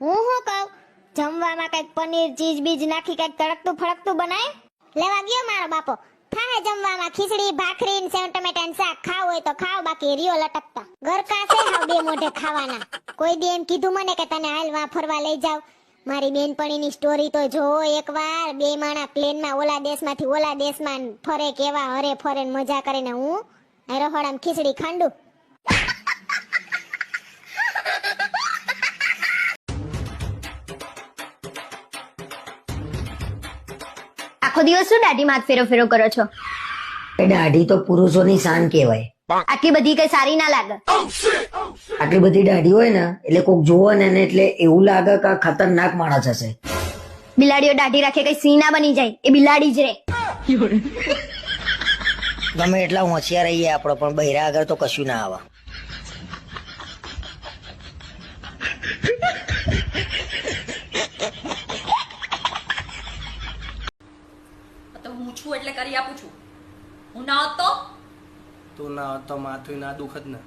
હું શું કહું? જમવામાં કંઈક પનીર ચીજ બીજ નાખી કંઈક તડકતું ફળકતું બનાય? લેવા ગયો મારો બાપો. થાય જમવામાં ખીચડી, ભાખરી સેવ ને શાક. ખાવ હોય તો ખાવ, બાકી રિયો લટકતા. ગરકા છે હાવ બે મોઢે ખાવાના. કોઈ દી એમ કીધું મને કે તને હાલવા ફરવા લઈ જાવ. મારી બેનપણીની સ્ટોરી તો જો એકવાર, બે માણા પ્લેનમાં ઓલા દેશમાંથી ઓલા દેશમાં ફરે કેવા, હરે ફરે મજા કરીને હું રહોડામાં ખીચડી ખાંડું. આખો દિવસ શું દાઢીમાં હાથ ફેરો ફેરો કરો છો? દાઢી તો પુરુષોની શાન કહેવાય. આટલી બધી કઈ સારી ના લાગે. આટલી બધી દાઢી હોય ને એટલે કોક જોવો ને એટલે એવું લાગે કે આ ખતરનાક માણસ હશે. બિલાડીઓ દાઢી રાખે કઈ સિંહ ના બની જાય એ બિલાડી જ રે ગમે એટલા હોશિયાર રહીએ આપણો પણ બૈરા આગળ તો કશું ના આવે. હું છું એટલે કરી આપું છું. હું ના હોત તો? તું ના હોત તો માથું ના દુખત ને.